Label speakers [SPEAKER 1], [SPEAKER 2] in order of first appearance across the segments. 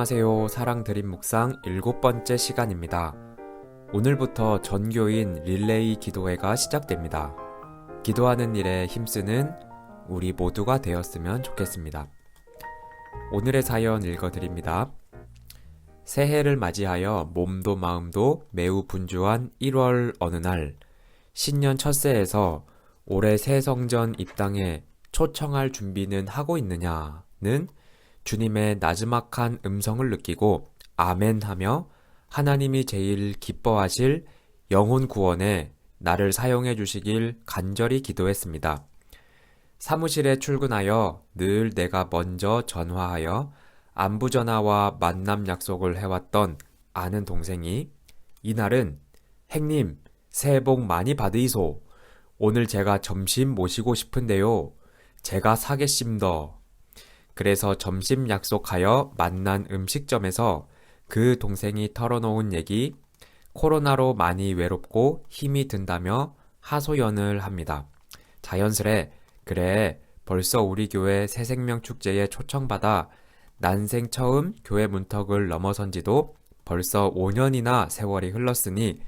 [SPEAKER 1] 안녕하세요. 사랑 드림 묵상 일곱 번째 시간입니다. 오늘부터 전교인 릴레이 기도회가 시작됩니다. 기도하는 일에 힘쓰는 우리 모두가 되었으면 좋겠습니다. 오늘의 사연 읽어드립니다. 새해를 맞이하여 몸도 마음도 매우 분주한 1월 어느 날, 신년 첫새에서 올해 새 성전 입당에 초청할 준비는 하고 있느냐는 주님의 나지막한 음성을 느끼고 아멘 하며 하나님이 제일 기뻐하실 영혼 구원에 나를 사용해 주시길 간절히 기도했습니다. 사무실에 출근하여 늘 내가 먼저 전화하여 안부 전화와 만남 약속을 해왔던 아는 동생이 이날은 행님 새해 복 많이 받으이소. 오늘 제가 점심 모시고 싶은데요. 제가 사겠심더. 그래서 점심 약속하여 만난 음식점에서 그 동생이 털어놓은 얘기, 코로나로 많이 외롭고 힘이 든다며 하소연을 합니다. 자연스레, 그래, 벌써 우리 교회 새생명 축제에 초청받아 난생 처음 교회 문턱을 넘어선 지도 벌써 5년이나 세월이 흘렀으니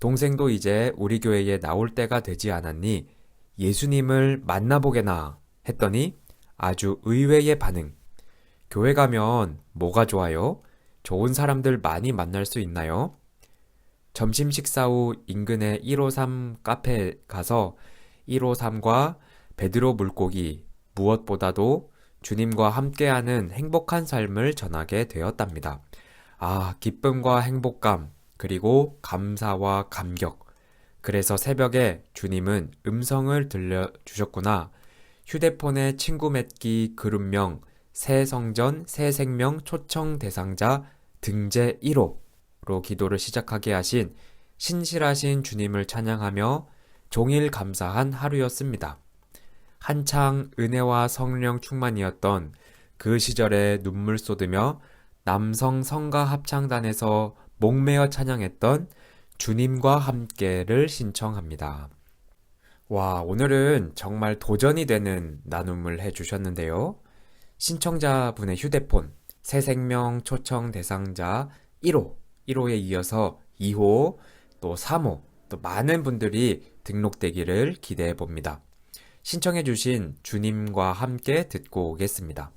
[SPEAKER 1] 동생도 이제 우리 교회에 나올 때가 되지 않았니? 예수님을 만나보게나 했더니 아주 의외의 반응. 교회 가면 뭐가 좋아요? 좋은 사람들 많이 만날 수 있나요? 점심 식사 후 인근의 153 카페에 가서 153과 베드로 물고기 무엇보다도 주님과 함께하는 행복한 삶을 전하게 되었답니다. 아, 기쁨과 행복감, 그리고 감사와 감격. 그래서 새벽에 주님은 음성을 들려주셨구나. 휴대폰에 친구 맺기 그룹명 새 성전 새 생명 초청 대상자 등재 1호로 기도를 시작하게 하신 신실하신 주님을 찬양하며 종일 감사한 하루였습니다. 한창 은혜와 성령 충만이었던 그 시절에 눈물 쏟으며 남성 성가 합창단에서 목매어 찬양했던 주님과 함께를 신청합니다. 와, 오늘은 정말 도전이 되는 나눔을 해주셨는데요. 신청자분의 휴대폰, 새생명 초청 대상자 1호, 1호에 이어서 2호, 또 3호, 또 많은 분들이 등록되기를 기대해 봅니다. 신청해 주신 주님과 함께 듣고 오겠습니다.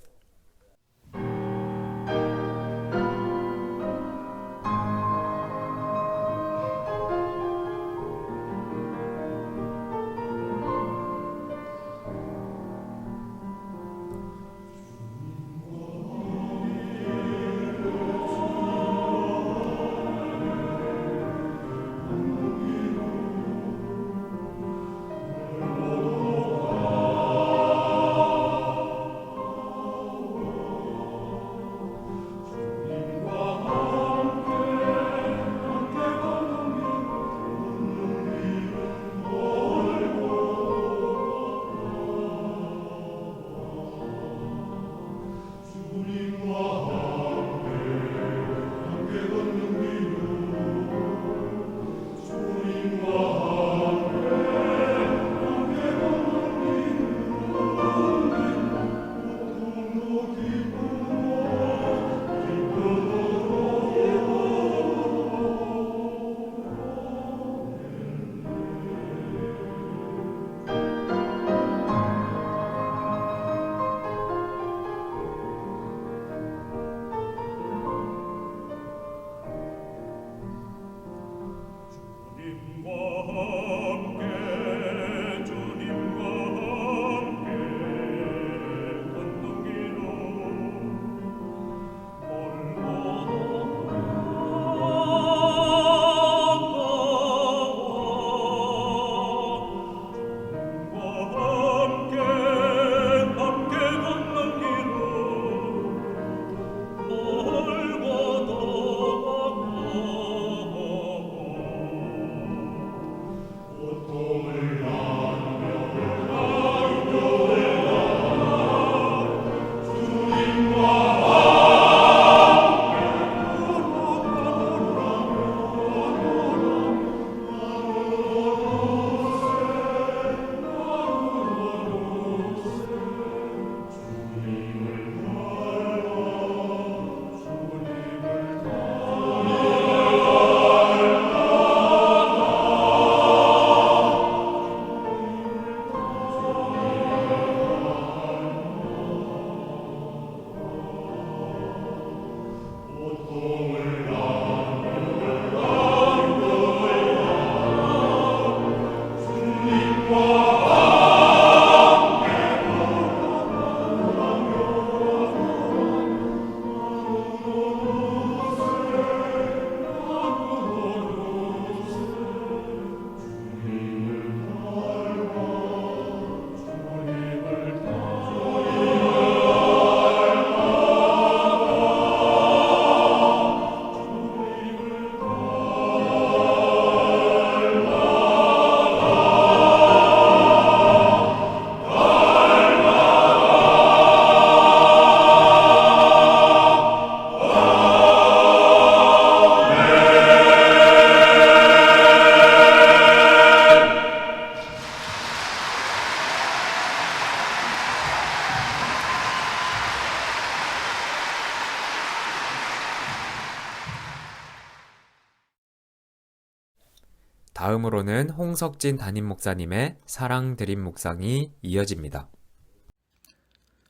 [SPEAKER 1] 다음으로는 홍석진 담임 목사님의 사랑 드림 묵상이 이어집니다.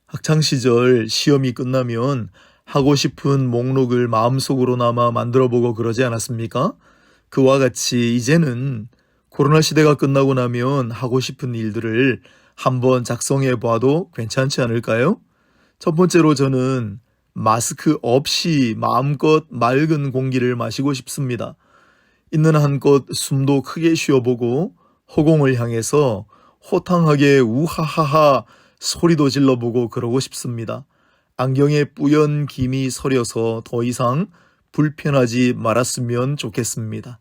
[SPEAKER 2] 학창 시절 시험이 끝나면 하고 싶은 목록을 마음속으로나마 만들어 보고 그러지 않았습니까? 그와 같이 이제는 코로나 시대가 끝나고 나면 하고 싶은 일들을 한번 작성해 봐도 괜찮지 않을까요? 첫 번째로 저는 마스크 없이 마음껏 맑은 공기를 마시고 싶습니다. 있는 한껏 숨도 크게 쉬어보고 허공을 향해서 호탕하게 우하하하 소리도 질러보고 그러고 싶습니다. 안경에 뿌연 김이 서려서 더 이상 불편하지 말았으면 좋겠습니다.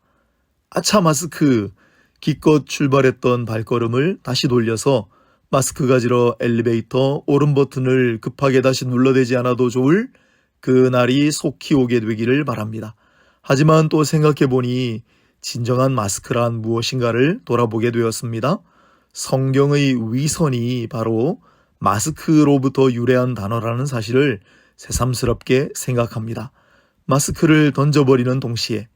[SPEAKER 2] 아차 마스크 기껏 출발했던 발걸음을 다시 돌려서 마스크 가지러 엘리베이터 오른 버튼을 급하게 다시 눌러대지 않아도 좋을 그 날이 속히 오게 되기를 바랍니다. 하지만 또 생각해보니 진정한 마스크란 무엇인가를 돌아보게 되었습니다. 성경의 위선이 바로 마스크로부터 유래한 단어라는 사실을 새삼스럽게 생각합니다. 마스크를 던져버리는 동시에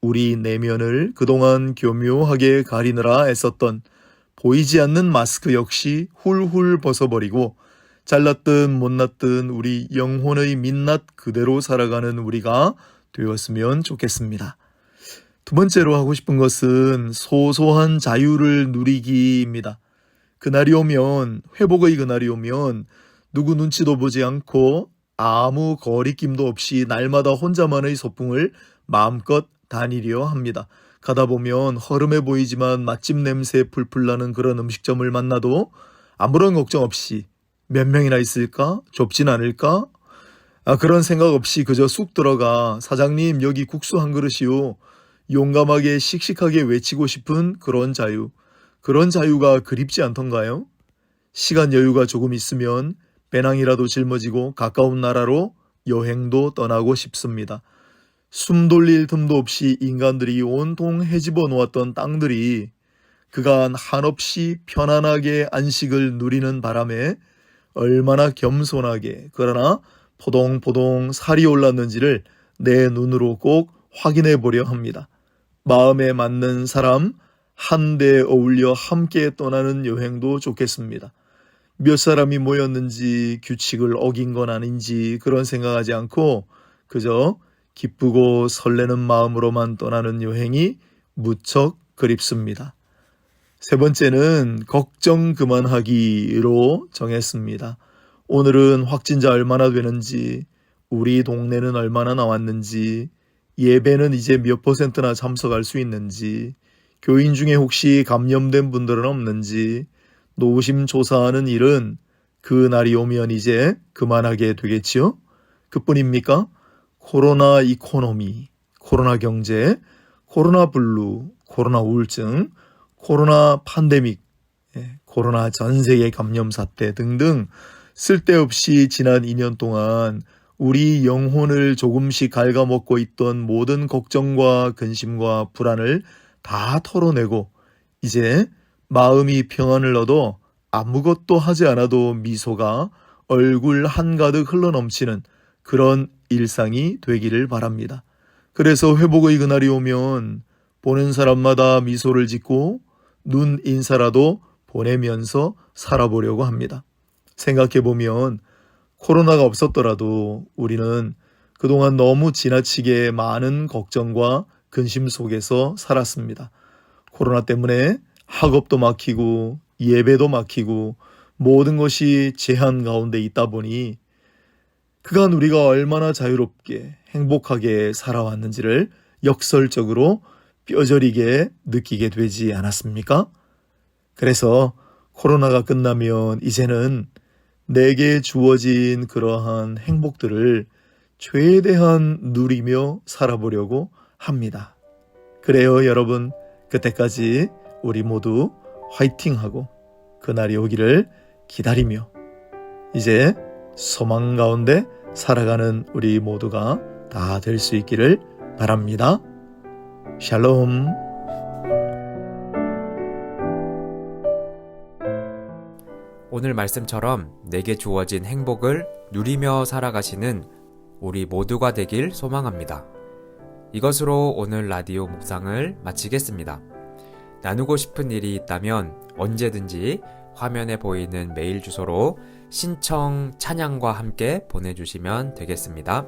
[SPEAKER 2] 우리 내면을 그동안 교묘하게 가리느라 애썼던 보이지 않는 마스크 역시 훌훌 벗어버리고 잘났든 못났든 우리 영혼의 민낯 그대로 살아가는 우리가 되었으면 좋겠습니다. 두 번째로 하고 싶은 것은 소소한 자유를 누리기입니다. 그날이 오면, 회복의 그날이 오면, 누구 눈치도 보지 않고 아무 거리낌도 없이 날마다 혼자만의 소풍을 마음껏 다니려 합니다. 가다 보면 허름해 보이지만 맛집 냄새 풀풀 나는 그런 음식점을 만나도 아무런 걱정 없이 몇 명이나 있을까? 좁진 않을까? 아, 그런 생각 없이 그저 쑥 들어가 사장님 여기 국수 한 그릇이요. 용감하게 씩씩하게 외치고 싶은 그런 자유. 그런 자유가 그립지 않던가요? 시간 여유가 조금 있으면 배낭이라도 짊어지고 가까운 나라로 여행도 떠나고 싶습니다. 숨 돌릴 틈도 없이 인간들이 온통 헤집어 놓았던 땅들이 그간 한없이 편안하게 안식을 누리는 바람에 얼마나 겸손하게 그러나 포동포동 살이 올랐는지를 내 눈으로 꼭 확인해 보려 합니다. 마음에 맞는 사람 한데 어울려 함께 떠나는 여행도 좋겠습니다. 몇 사람이 모였는지 규칙을 어긴 건 아닌지 그런 생각하지 않고 그저 기쁘고 설레는 마음으로만 떠나는 여행이 무척 그립습니다. 세 번째는 걱정 그만하기로 정했습니다. 오늘은 확진자 얼마나 되는지, 우리 동네는 얼마나 나왔는지, 예배는 이제 몇 퍼센트나 참석할 수 있는지, 교인 중에 혹시 감염된 분들은 없는지, 노심조사하는 일은 그 날이 오면 이제 그만하게 되겠지요? 그뿐입니까? 코로나 이코노미, 코로나 경제, 코로나 블루, 코로나 우울증, 코로나 판데믹, 예, 코로나 전 세계 감염 사태 등등 쓸데없이 지난 2년 동안 우리 영혼을 조금씩 갉아먹고 있던 모든 걱정과 근심과 불안을 다 털어내고 이제 마음이 평안을 얻어 아무것도 하지 않아도 미소가 얼굴 한가득 흘러넘치는 그런 일상이 되기를 바랍니다. 그래서 회복의 그날이 오면 보는 사람마다 미소를 짓고 눈 인사라도 보내면서 살아보려고 합니다. 생각해 보면 코로나가 없었더라도 우리는 그동안 너무 지나치게 많은 걱정과 근심 속에서 살았습니다. 코로나 때문에 학업도 막히고 예배도 막히고 모든 것이 제한 가운데 있다 보니 그간 우리가 얼마나 자유롭게 행복하게 살아왔는지를 역설적으로 뼈저리게 느끼게 되지 않았습니까? 그래서 코로나가 끝나면 이제는 내게 주어진 그러한 행복들을 최대한 누리며 살아보려고 합니다. 그래요, 여러분. 그때까지 우리 모두 화이팅하고 그날이 오기를 기다리며 이제 소망 가운데 살아가는 우리 모두가 다 될 수 있기를 바랍니다. 샬롬.
[SPEAKER 1] 오늘 말씀처럼 내게 주어진 행복을 누리며 살아가시는 우리 모두가 되길 소망합니다. 이것으로 오늘 라디오 묵상을 마치겠습니다. 나누고 싶은 일이 있다면 언제든지 화면에 보이는 메일 주소로 신청 찬양과 함께 보내주시면 되겠습니다.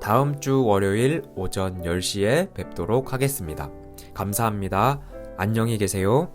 [SPEAKER 1] 다음 주 월요일 오전 10시에 뵙도록 하겠습니다. 감사합니다. 안녕히 계세요.